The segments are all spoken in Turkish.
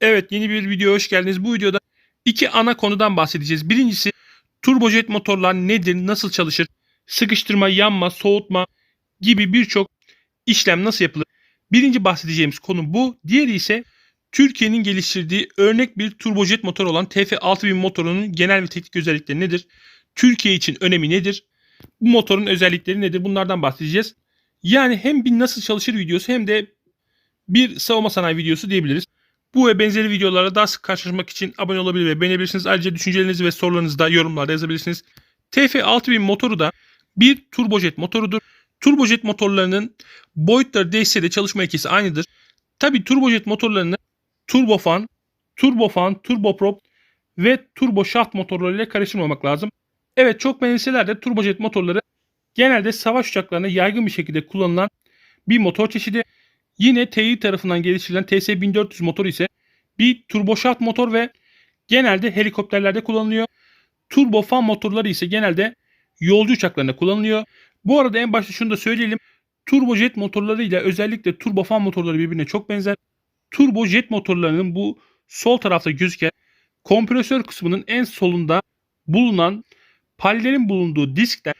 Evet yeni bir videoya hoş geldiniz. Bu videoda iki ana konudan bahsedeceğiz. Birincisi turbojet motorlar nedir, nasıl çalışır, sıkıştırma, yanma, soğutma gibi birçok işlem nasıl yapılır. Birinci bahsedeceğimiz konu bu. Diğeri ise Türkiye'nin geliştirdiği örnek bir turbojet motor olan TF6000 motorunun genel ve teknik özellikleri nedir? Türkiye için önemi nedir? Bu motorun özellikleri nedir? Bunlardan bahsedeceğiz. Yani hem bir nasıl çalışır videosu hem de bir savunma sanayi videosu diyebiliriz. Bu ve benzeri videolara daha sık karşılaşmak için abone olabilir ve beğenebilirsiniz. Ayrıca düşüncelerinizi ve sorularınızı da yorumlarda yazabilirsiniz. TF6000 motoru da bir turbojet motorudur. Turbojet motorlarının boyutları değişse de çalışma ilkesi aynıdır. Tabi turbojet motorlarını turbofan, turbofan, turboprop ve turbo motorlarıyla karıştırmamak lazım. Evet çok benzeseler de turbojet motorları genelde savaş uçaklarına yaygın bir şekilde kullanılan bir motor çeşidi. Yine TI tarafından geliştirilen TS1400 motoru ise bir turboşaft motor ve genelde helikopterlerde kullanılıyor. Turbofan motorları ise genelde yolcu uçaklarında kullanılıyor. Bu arada en başta şunu da söyleyelim. Turbojet motorları ile özellikle turbofan motorları birbirine çok benzer. Turbojet motorlarının bu sol tarafta gözüken kompresör kısmının en solunda bulunan pallerin bulunduğu diskler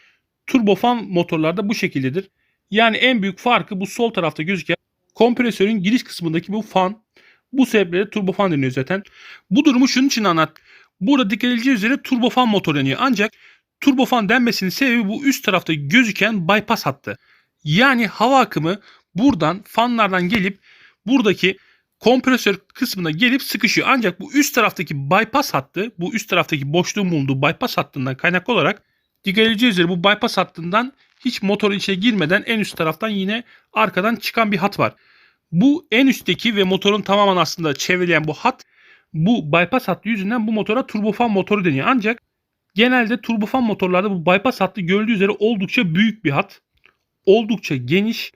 turbofan motorlarda bu şekildedir. Yani en büyük farkı bu sol tarafta gözüken kompresörün giriş kısmındaki bu fan. Bu sebeple turbofan deniyor zaten. Bu durumu şunun için anlat. Burada dikkat edileceği üzere turbofan motor deniyor. Ancak turbofan denmesinin sebebi bu üst tarafta gözüken bypass hattı. Yani hava akımı buradan fanlardan gelip buradaki kompresör kısmına gelip sıkışıyor. Ancak bu üst taraftaki bypass hattı, bu üst taraftaki boşluğun bulunduğu bypass hattından kaynaklı olarak dikkat edileceği üzere bu bypass hattından hiç motorun içine girmeden en üst taraftan yine arkadan çıkan bir hat var. Bu en üstteki ve motorun tamamen aslında çevreleyen bu hat bu bypass hattı yüzünden bu motora turbofan motoru deniyor. Ancak genelde turbofan motorlarda bu bypass hattı görüldüğü üzere oldukça büyük bir hat. Oldukça geniş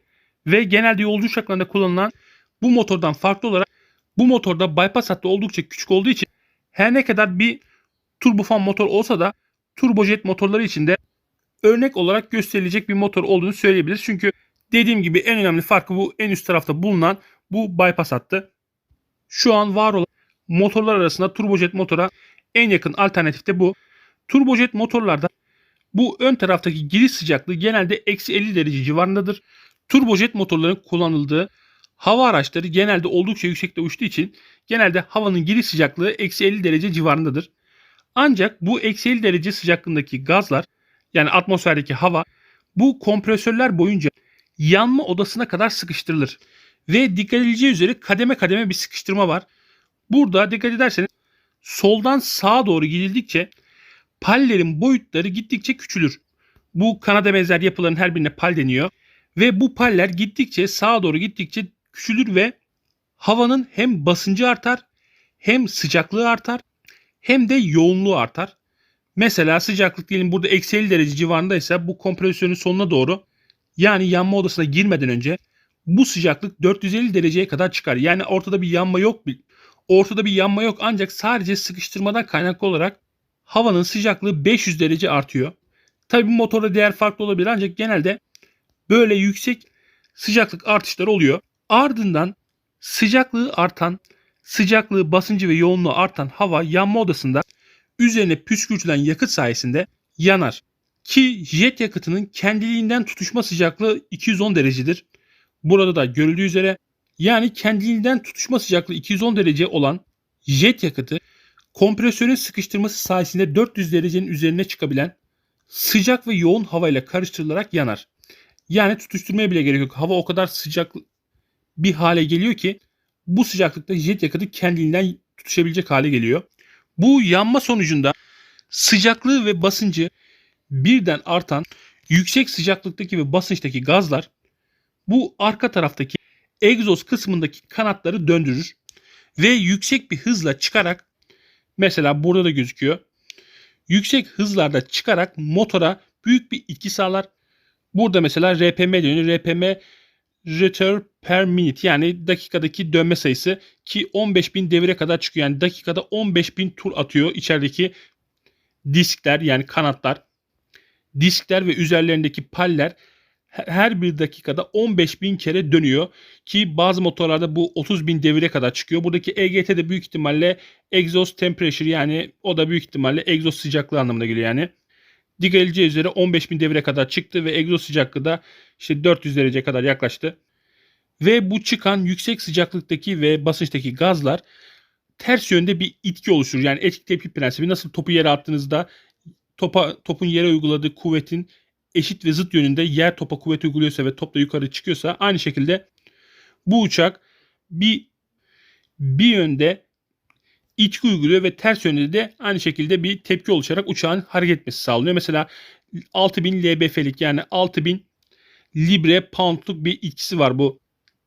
ve genelde yolcu uçaklarında kullanılan bu motordan farklı olarak bu motorda bypass hattı oldukça küçük olduğu için her ne kadar bir turbofan motor olsa da turbojet motorları için de örnek olarak gösterilecek bir motor olduğunu söyleyebiliriz. Çünkü dediğim gibi en önemli farkı bu en üst tarafta bulunan bu bypass hattı. Şu an var olan motorlar arasında turbojet motora en yakın alternatif de bu. Turbojet motorlarda bu ön taraftaki giriş sıcaklığı genelde eksi 50 derece civarındadır. Turbojet motorların kullanıldığı hava araçları genelde oldukça yüksekte uçtuğu için genelde havanın giriş sıcaklığı eksi 50 derece civarındadır. Ancak bu eksi 50 derece sıcaklığındaki gazlar yani atmosferdeki hava bu kompresörler boyunca yanma odasına kadar sıkıştırılır. Ve dikkat edileceği üzere kademe kademe bir sıkıştırma var. Burada dikkat ederseniz soldan sağa doğru gidildikçe pallerin boyutları gittikçe küçülür. Bu kanada benzer yapıların her birine pal deniyor. Ve bu paller gittikçe sağa doğru gittikçe küçülür ve havanın hem basıncı artar hem sıcaklığı artar hem de yoğunluğu artar. Mesela sıcaklık diyelim burada eksi 50 derece civarındaysa bu kompresörün sonuna doğru yani yanma odasına girmeden önce bu sıcaklık 450 dereceye kadar çıkar. Yani ortada bir yanma yok. Ortada bir yanma yok ancak sadece sıkıştırmadan kaynaklı olarak havanın sıcaklığı 500 derece artıyor. Tabi bu motorda değer farklı olabilir ancak genelde böyle yüksek sıcaklık artışları oluyor. Ardından sıcaklığı artan, sıcaklığı, basıncı ve yoğunluğu artan hava yanma odasında üzerine püskürtülen yakıt sayesinde yanar. Ki jet yakıtının kendiliğinden tutuşma sıcaklığı 210 derecedir. Burada da görüldüğü üzere yani kendiliğinden tutuşma sıcaklığı 210 derece olan jet yakıtı kompresörün sıkıştırması sayesinde 400 derecenin üzerine çıkabilen sıcak ve yoğun havayla karıştırılarak yanar. Yani tutuşturmaya bile gerek yok. Hava o kadar sıcak bir hale geliyor ki bu sıcaklıkta jet yakıtı kendiliğinden tutuşabilecek hale geliyor. Bu yanma sonucunda sıcaklığı ve basıncı birden artan yüksek sıcaklıktaki ve basınçtaki gazlar bu arka taraftaki egzoz kısmındaki kanatları döndürür ve yüksek bir hızla çıkarak mesela burada da gözüküyor. Yüksek hızlarda çıkarak motora büyük bir itki sağlar. Burada mesela RPM dönüyor. RPM return per minute yani dakikadaki dönme sayısı ki 15.000 devire kadar çıkıyor. Yani dakikada 15.000 tur atıyor içerideki diskler yani kanatlar, diskler ve üzerlerindeki paller Her- bir dakikada 15 bin kere dönüyor ki bazı motorlarda bu 30 bin devire kadar çıkıyor. Buradaki EGT de büyük ihtimalle exhaust temperature yani o da büyük ihtimalle egzoz sıcaklığı anlamına geliyor yani. Dikkat edileceği üzere 15 bin devire kadar çıktı ve egzoz sıcaklığı da işte 400 derece kadar yaklaştı. Ve bu çıkan yüksek sıcaklıktaki ve basınçtaki gazlar ters yönde bir itki oluşturur. Yani etki tepki prensibi nasıl topu yere attığınızda topa topun yere uyguladığı kuvvetin eşit ve zıt yönünde yer topa kuvvet uyguluyorsa ve top da yukarı çıkıyorsa aynı şekilde bu uçak bir bir yönde itki uyguluyor ve ters yönde de aynı şekilde bir tepki oluşarak uçağın hareket etmesi sağlanıyor. Mesela 6000 lbf'lik yani 6000 libre poundluk bir itkisi var bu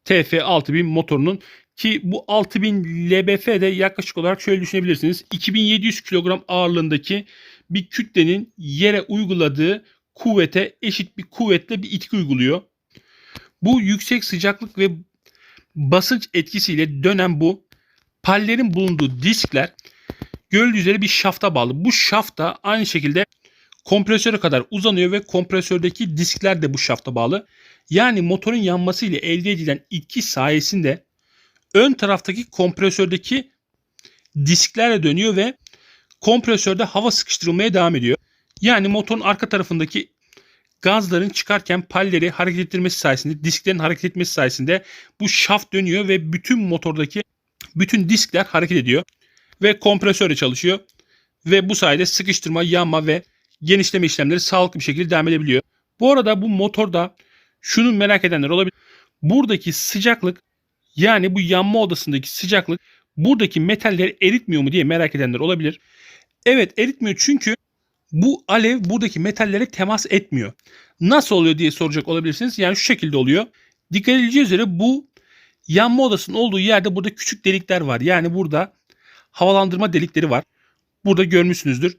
TF 6000 motorunun ki bu 6000 lbf de yaklaşık olarak şöyle düşünebilirsiniz. 2700 kilogram ağırlığındaki bir kütlenin yere uyguladığı kuvvete eşit bir kuvvetle bir itki uyguluyor. Bu yüksek sıcaklık ve basınç etkisiyle dönen bu pallerin bulunduğu diskler görüldüğü üzere bir şafta bağlı. Bu şafta aynı şekilde kompresöre kadar uzanıyor ve kompresördeki diskler de bu şafta bağlı. Yani motorun yanması ile elde edilen itki sayesinde ön taraftaki kompresördeki disklerle dönüyor ve kompresörde hava sıkıştırılmaya devam ediyor. Yani motorun arka tarafındaki gazların çıkarken palleri hareket ettirmesi sayesinde, disklerin hareket etmesi sayesinde bu şaft dönüyor ve bütün motordaki bütün diskler hareket ediyor ve kompresör de çalışıyor ve bu sayede sıkıştırma, yanma ve genişleme işlemleri sağlıklı bir şekilde devam edebiliyor. Bu arada bu motorda şunu merak edenler olabilir. Buradaki sıcaklık yani bu yanma odasındaki sıcaklık buradaki metalleri eritmiyor mu diye merak edenler olabilir. Evet eritmiyor çünkü bu alev buradaki metallere temas etmiyor. Nasıl oluyor diye soracak olabilirsiniz. Yani şu şekilde oluyor. Dikkat edileceği üzere bu yanma odasının olduğu yerde burada küçük delikler var. Yani burada havalandırma delikleri var. Burada görmüşsünüzdür.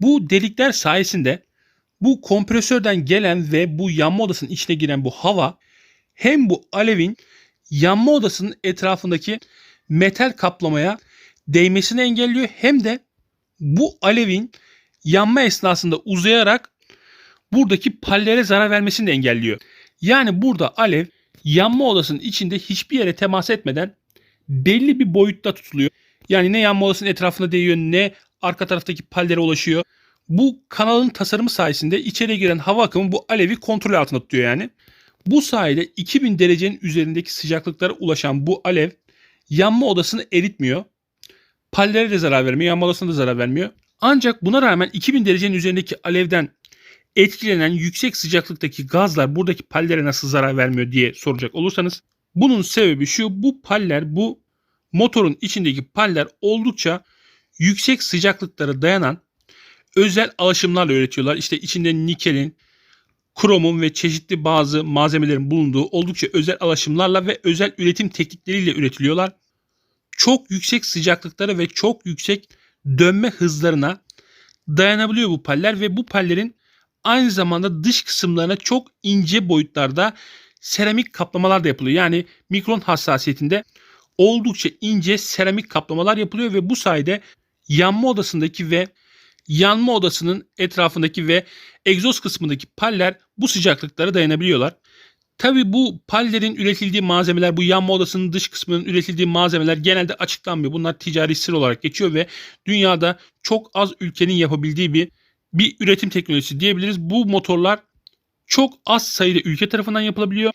Bu delikler sayesinde bu kompresörden gelen ve bu yanma odasının içine giren bu hava hem bu alevin yanma odasının etrafındaki metal kaplamaya değmesini engelliyor hem de bu alevin yanma esnasında uzayarak buradaki pallere zarar vermesini de engelliyor. Yani burada alev yanma odasının içinde hiçbir yere temas etmeden belli bir boyutta tutuluyor. Yani ne yanma odasının etrafında değiyor ne arka taraftaki pallere ulaşıyor. Bu kanalın tasarımı sayesinde içeriye giren hava akımı bu alevi kontrol altında tutuyor yani. Bu sayede 2000 derecenin üzerindeki sıcaklıklara ulaşan bu alev yanma odasını eritmiyor. Pallere de zarar vermiyor, yanma odasına da zarar vermiyor. Ancak buna rağmen 2000 derecenin üzerindeki alevden etkilenen yüksek sıcaklıktaki gazlar buradaki pallere nasıl zarar vermiyor diye soracak olursanız bunun sebebi şu bu paller bu motorun içindeki paller oldukça yüksek sıcaklıklara dayanan özel alaşımlarla üretiyorlar. İşte içinde nikelin, kromun ve çeşitli bazı malzemelerin bulunduğu oldukça özel alaşımlarla ve özel üretim teknikleriyle üretiliyorlar. Çok yüksek sıcaklıklara ve çok yüksek dönme hızlarına dayanabiliyor bu paller ve bu pallerin aynı zamanda dış kısımlarına çok ince boyutlarda seramik kaplamalar da yapılıyor. Yani mikron hassasiyetinde oldukça ince seramik kaplamalar yapılıyor ve bu sayede yanma odasındaki ve yanma odasının etrafındaki ve egzoz kısmındaki paller bu sıcaklıklara dayanabiliyorlar. Tabi bu pallerin üretildiği malzemeler, bu yanma odasının dış kısmının üretildiği malzemeler genelde açıklanmıyor. Bunlar ticari sır olarak geçiyor ve dünyada çok az ülkenin yapabildiği bir bir üretim teknolojisi diyebiliriz. Bu motorlar çok az sayıda ülke tarafından yapılabiliyor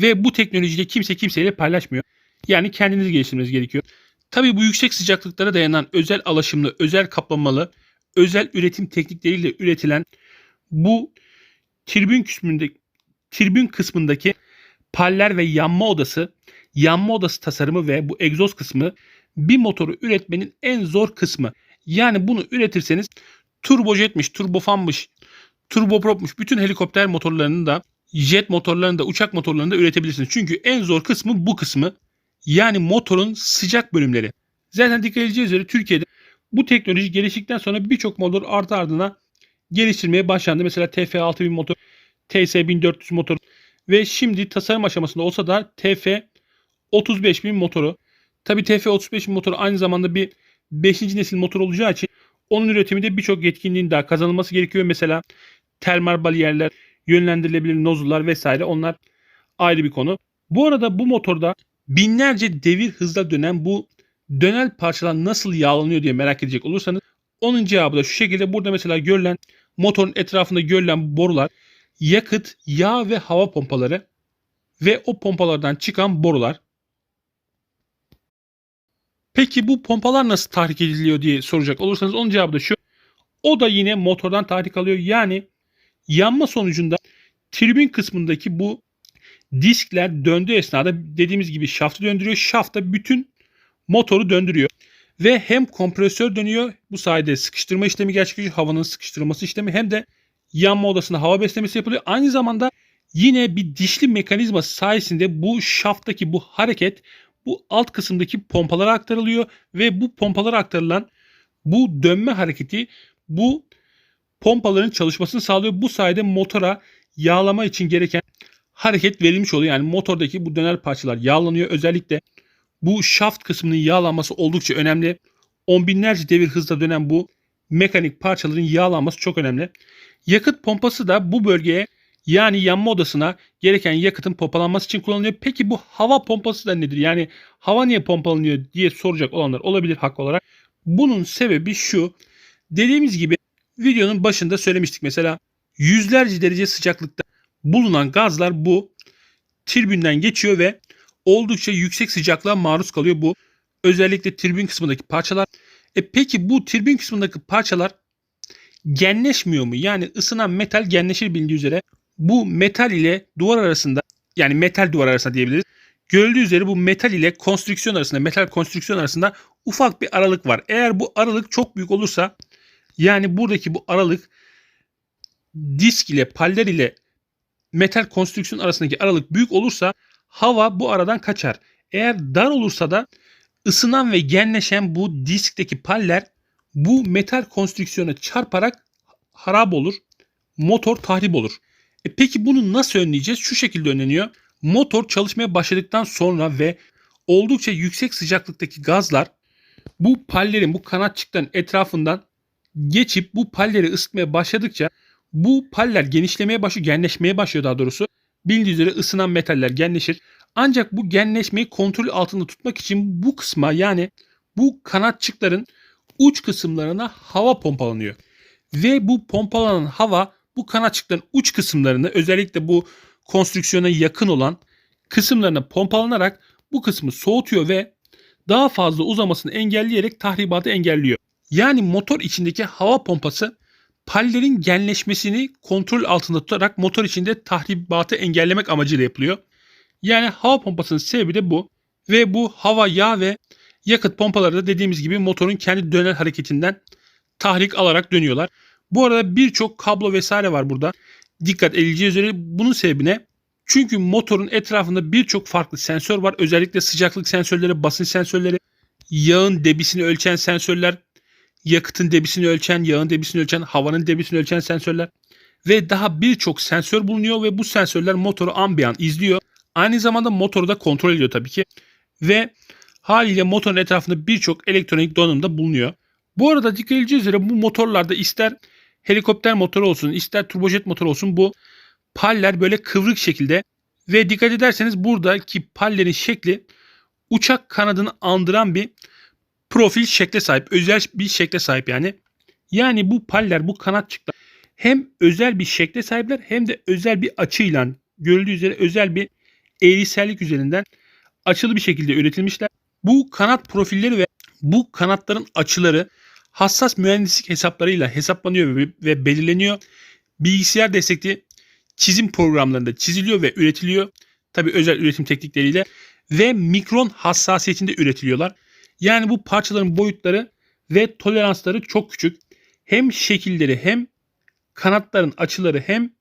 ve bu teknolojiyi kimse kimseyle paylaşmıyor. Yani kendiniz geliştirmeniz gerekiyor. Tabi bu yüksek sıcaklıklara dayanan özel alaşımlı, özel kaplamalı, özel üretim teknikleriyle üretilen bu tribün kısmındaki, tribün kısmındaki paller ve yanma odası, yanma odası tasarımı ve bu egzoz kısmı bir motoru üretmenin en zor kısmı. Yani bunu üretirseniz turbojetmiş, turbofanmış, turbopropmuş bütün helikopter motorlarını da jet motorlarını da uçak motorlarını da üretebilirsiniz. Çünkü en zor kısmı bu kısmı. Yani motorun sıcak bölümleri. Zaten dikkat edeceğiz üzere Türkiye'de bu teknoloji geliştikten sonra birçok motor artı ardına geliştirmeye başlandı. Mesela TF6000 motor, TS1400 motor ve şimdi tasarım aşamasında olsa da TF35000 motoru. Tabi TF35000 motoru aynı zamanda bir 5. nesil motor olacağı için onun üretiminde birçok yetkinliğin daha kazanılması gerekiyor. Mesela termal bariyerler, yönlendirilebilir nozullar vesaire onlar ayrı bir konu. Bu arada bu motorda binlerce devir hızla dönen bu dönel parçalar nasıl yağlanıyor diye merak edecek olursanız onun cevabı da şu şekilde burada mesela görülen motorun etrafında görülen borular yakıt, yağ ve hava pompaları ve o pompalardan çıkan borular. Peki bu pompalar nasıl tahrik ediliyor diye soracak olursanız onun cevabı da şu. O da yine motordan tahrik alıyor. Yani yanma sonucunda tribün kısmındaki bu diskler döndüğü esnada dediğimiz gibi şaftı döndürüyor. Şaft da bütün motoru döndürüyor. Ve hem kompresör dönüyor bu sayede sıkıştırma işlemi gerçekleşiyor. Havanın sıkıştırılması işlemi hem de yanma odasında hava beslemesi yapılıyor. Aynı zamanda yine bir dişli mekanizma sayesinde bu şafttaki bu hareket bu alt kısımdaki pompalara aktarılıyor ve bu pompalara aktarılan bu dönme hareketi bu pompaların çalışmasını sağlıyor. Bu sayede motora yağlama için gereken hareket verilmiş oluyor. Yani motordaki bu döner parçalar yağlanıyor. Özellikle bu şaft kısmının yağlanması oldukça önemli. On binlerce devir hızla dönen bu mekanik parçaların yağlanması çok önemli. Yakıt pompası da bu bölgeye yani yanma odasına gereken yakıtın pompalanması için kullanılıyor. Peki bu hava pompası da nedir? Yani hava niye pompalanıyor diye soracak olanlar olabilir hak olarak. Bunun sebebi şu. Dediğimiz gibi videonun başında söylemiştik mesela yüzlerce derece sıcaklıkta bulunan gazlar bu tribünden geçiyor ve oldukça yüksek sıcaklığa maruz kalıyor bu. Özellikle tribün kısmındaki parçalar. E peki bu tribün kısmındaki parçalar genleşmiyor mu? Yani ısınan metal genleşir bilindiği üzere. Bu metal ile duvar arasında yani metal duvar arasında diyebiliriz. Görüldüğü üzere bu metal ile konstrüksiyon arasında, metal konstrüksiyon arasında ufak bir aralık var. Eğer bu aralık çok büyük olursa yani buradaki bu aralık disk ile paller ile metal konstrüksiyon arasındaki aralık büyük olursa hava bu aradan kaçar. Eğer dar olursa da ısınan ve genleşen bu diskteki paller bu metal konstrüksiyona çarparak harap olur. Motor tahrip olur. E peki bunu nasıl önleyeceğiz? Şu şekilde önleniyor. Motor çalışmaya başladıktan sonra ve oldukça yüksek sıcaklıktaki gazlar bu pallerin, bu kanatçıkların etrafından geçip bu palleri ısıtmaya başladıkça bu paller genişlemeye başlıyor, genleşmeye başlıyor daha doğrusu. Bildiğiniz üzere ısınan metaller genleşir. Ancak bu genleşmeyi kontrol altında tutmak için bu kısma yani bu kanatçıkların uç kısımlarına hava pompalanıyor. Ve bu pompalanan hava bu kanatçıkların uç kısımlarını özellikle bu konstrüksiyona yakın olan kısımlarına pompalanarak bu kısmı soğutuyor ve daha fazla uzamasını engelleyerek tahribatı engelliyor. Yani motor içindeki hava pompası pallerin genleşmesini kontrol altında tutarak motor içinde tahribatı engellemek amacıyla yapılıyor. Yani hava pompasının sebebi de bu. Ve bu hava, yağ ve yakıt pompaları da dediğimiz gibi motorun kendi döner hareketinden tahrik alarak dönüyorlar. Bu arada birçok kablo vesaire var burada. Dikkat edileceği üzere bunun sebebi ne? Çünkü motorun etrafında birçok farklı sensör var. Özellikle sıcaklık sensörleri, basınç sensörleri, yağın debisini ölçen sensörler, yakıtın debisini ölçen, yağın debisini ölçen, havanın debisini ölçen sensörler ve daha birçok sensör bulunuyor ve bu sensörler motoru ambiyan izliyor. Aynı zamanda motoru da kontrol ediyor tabii ki. Ve haliyle motorun etrafında birçok elektronik donanım da bulunuyor. Bu arada dikkat edileceği üzere bu motorlarda ister helikopter motoru olsun ister turbojet motoru olsun bu paller böyle kıvrık şekilde ve dikkat ederseniz buradaki pallerin şekli uçak kanadını andıran bir profil şekle sahip. Özel bir şekle sahip yani. Yani bu paller, bu kanatçıklar hem özel bir şekle sahipler hem de özel bir açıyla görüldüğü üzere özel bir eğrisellik üzerinden açılı bir şekilde üretilmişler. Bu kanat profilleri ve bu kanatların açıları hassas mühendislik hesaplarıyla hesaplanıyor ve belirleniyor. Bilgisayar destekli çizim programlarında çiziliyor ve üretiliyor. Tabi özel üretim teknikleriyle ve mikron hassasiyetinde üretiliyorlar. Yani bu parçaların boyutları ve toleransları çok küçük. Hem şekilleri hem kanatların açıları hem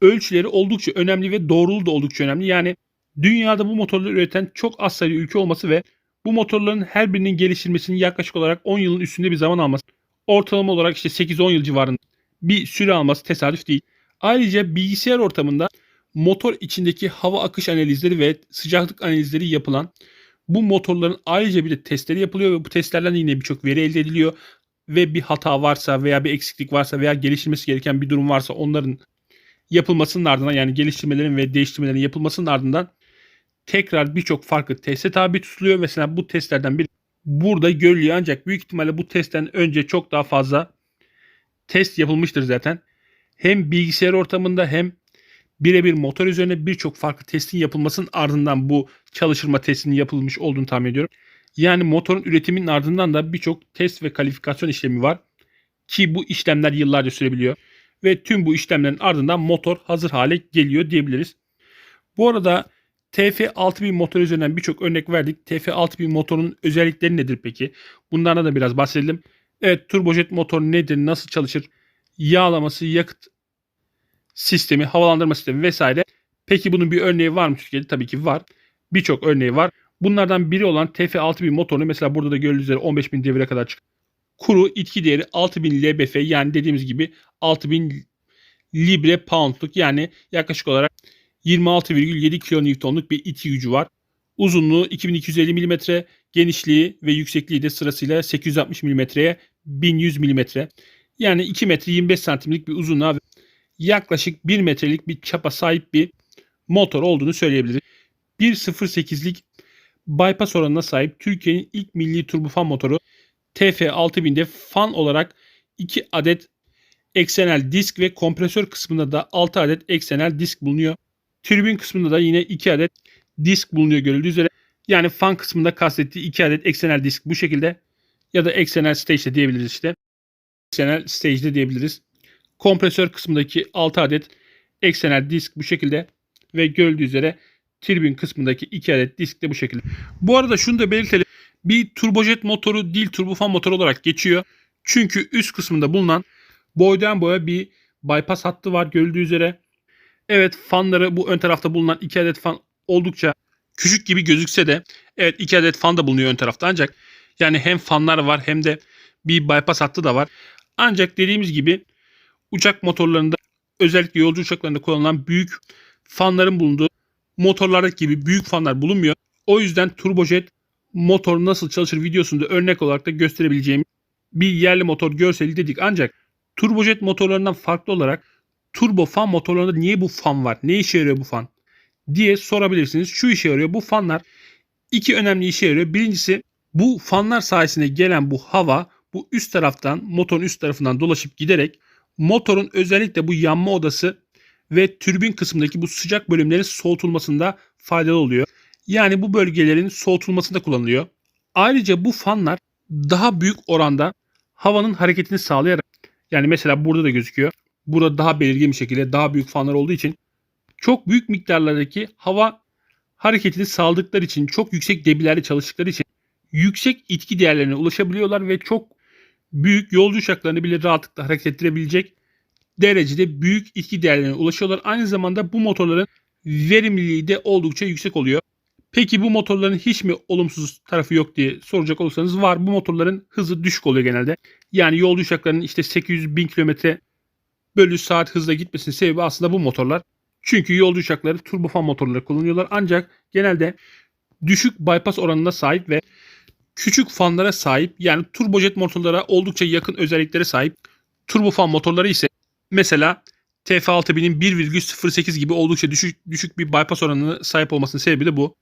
ölçüleri oldukça önemli ve doğruluğu da oldukça önemli. Yani dünyada bu motorları üreten çok az sayıda ülke olması ve bu motorların her birinin geliştirilmesinin yaklaşık olarak 10 yılın üstünde bir zaman alması. Ortalama olarak işte 8-10 yıl civarında bir süre alması tesadüf değil. Ayrıca bilgisayar ortamında motor içindeki hava akış analizleri ve sıcaklık analizleri yapılan bu motorların ayrıca bir de testleri yapılıyor ve bu testlerden yine birçok veri elde ediliyor. Ve bir hata varsa veya bir eksiklik varsa veya geliştirmesi gereken bir durum varsa onların yapılmasının ardından yani geliştirmelerin ve değiştirmelerin yapılmasının ardından tekrar birçok farklı teste tabi tutuluyor. Mesela bu testlerden biri burada görülüyor ancak büyük ihtimalle bu testten önce çok daha fazla test yapılmıştır zaten. Hem bilgisayar ortamında hem birebir motor üzerine birçok farklı testin yapılmasının ardından bu çalıştırma testinin yapılmış olduğunu tahmin ediyorum. Yani motorun üretiminin ardından da birçok test ve kalifikasyon işlemi var. Ki bu işlemler yıllarca sürebiliyor. Ve tüm bu işlemlerin ardından motor hazır hale geliyor diyebiliriz. Bu arada TF6000 motor üzerinden birçok örnek verdik. TF6000 motorun özellikleri nedir peki? Bunlardan da biraz bahsedelim. Evet turbojet motor nedir? Nasıl çalışır? Yağlaması, yakıt sistemi, havalandırma sistemi vesaire. Peki bunun bir örneği var mı Türkiye'de? Tabii ki var. Birçok örneği var. Bunlardan biri olan TF6000 motorunu mesela burada da görüldüğü üzere 15.000 devire kadar çıkıyor. Kuru itki değeri 6000 lbf yani dediğimiz gibi 6000 libre poundluk yani yaklaşık olarak 26,7 kilonewtonluk bir itki gücü var. Uzunluğu 2250 mm, genişliği ve yüksekliği de sırasıyla 860 mm'ye 1100 mm. Yani 2 metre 25 santimlik bir uzunluğa ve yaklaşık 1 metrelik bir çapa sahip bir motor olduğunu söyleyebiliriz. 1.08'lik bypass oranına sahip Türkiye'nin ilk milli turbofan motoru TF6000'de fan olarak 2 adet eksenel disk ve kompresör kısmında da 6 adet eksenel disk bulunuyor. Tribün kısmında da yine 2 adet disk bulunuyor görüldüğü üzere. Yani fan kısmında kastettiği 2 adet eksenel disk bu şekilde ya da eksenel stage de diyebiliriz işte. Eksenel stage de diyebiliriz. Kompresör kısmındaki 6 adet eksenel disk bu şekilde ve görüldüğü üzere tribün kısmındaki 2 adet disk de bu şekilde. Bu arada şunu da belirtelim. Bir turbojet motoru değil turbofan motoru olarak geçiyor. Çünkü üst kısmında bulunan boydan boya bir bypass hattı var görüldüğü üzere. Evet fanları bu ön tarafta bulunan 2 adet fan oldukça küçük gibi gözükse de evet 2 adet fan da bulunuyor ön tarafta ancak yani hem fanlar var hem de bir bypass hattı da var. Ancak dediğimiz gibi uçak motorlarında özellikle yolcu uçaklarında kullanılan büyük fanların bulunduğu motorlardaki gibi büyük fanlar bulunmuyor. O yüzden turbojet motor nasıl çalışır videosunda örnek olarak da gösterebileceğim bir yerli motor görseli dedik. Ancak turbojet motorlarından farklı olarak turbo fan motorlarında niye bu fan var? Ne işe yarıyor bu fan? diye sorabilirsiniz. Şu işe yarıyor. Bu fanlar iki önemli işe yarıyor. Birincisi bu fanlar sayesinde gelen bu hava bu üst taraftan motorun üst tarafından dolaşıp giderek motorun özellikle bu yanma odası ve türbin kısmındaki bu sıcak bölümlerin soğutulmasında faydalı oluyor. Yani bu bölgelerin soğutulmasında kullanılıyor. Ayrıca bu fanlar daha büyük oranda havanın hareketini sağlayarak yani mesela burada da gözüküyor. Burada daha belirgin bir şekilde daha büyük fanlar olduğu için çok büyük miktarlardaki hava hareketini sağladıkları için çok yüksek debilerde çalıştıkları için yüksek itki değerlerine ulaşabiliyorlar ve çok büyük yolcu uçaklarını bile rahatlıkla hareket ettirebilecek derecede büyük itki değerlerine ulaşıyorlar. Aynı zamanda bu motorların verimliliği de oldukça yüksek oluyor. Peki bu motorların hiç mi olumsuz tarafı yok diye soracak olursanız var. Bu motorların hızı düşük oluyor genelde. Yani yolcu uçaklarının işte 800 bin kilometre bölü saat hızla gitmesinin sebebi aslında bu motorlar. Çünkü yolcu uçakları turbofan motorları kullanıyorlar. Ancak genelde düşük bypass oranına sahip ve küçük fanlara sahip yani turbojet motorlara oldukça yakın özelliklere sahip turbofan motorları ise mesela TF6000'in 1,08 gibi oldukça düşük, düşük bir bypass oranına sahip olmasının sebebi de bu.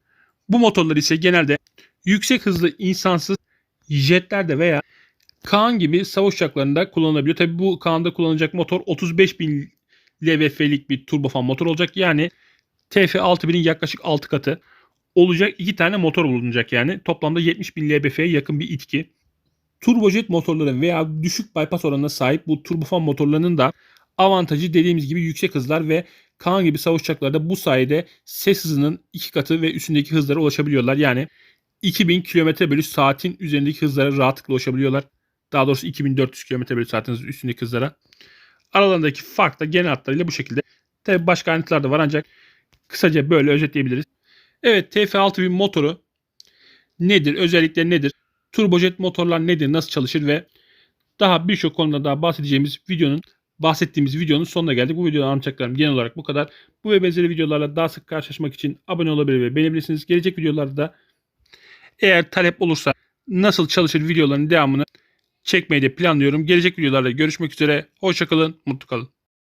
Bu motorlar ise genelde yüksek hızlı insansız jetlerde veya Kaan gibi savaş uçaklarında kullanılabiliyor. Tabi bu Kaan'da kullanılacak motor 35.000 LVF'lik bir turbofan motor olacak. Yani TF6000'in yaklaşık 6 katı olacak. 2 tane motor bulunacak yani. Toplamda 70.000 LBF'ye yakın bir itki. Turbojet motorların veya düşük bypass oranına sahip bu turbofan motorlarının da avantajı dediğimiz gibi yüksek hızlar ve Kaan gibi savaş uçaklarda bu sayede ses hızının 2 katı ve üstündeki hızlara ulaşabiliyorlar. Yani 2000 km bölü saatin üzerindeki hızlara rahatlıkla ulaşabiliyorlar. Daha doğrusu 2400 km bölü saatin üstündeki hızlara. Aralarındaki fark da genel hatlarıyla bu şekilde. Tabi başka ayrıntılar da var ancak kısaca böyle özetleyebiliriz. Evet TF6000 motoru nedir? Özellikleri nedir? Turbojet motorlar nedir? Nasıl çalışır ve daha birçok konuda daha bahsedeceğimiz videonun bahsettiğimiz videonun sonuna geldik. Bu videoda anlatacaklarım genel olarak bu kadar. Bu ve benzeri videolarla daha sık karşılaşmak için abone olabilir ve beğenebilirsiniz. Gelecek videolarda da eğer talep olursa nasıl çalışır videoların devamını çekmeyi de planlıyorum. Gelecek videolarda görüşmek üzere. Hoşçakalın, mutlu kalın.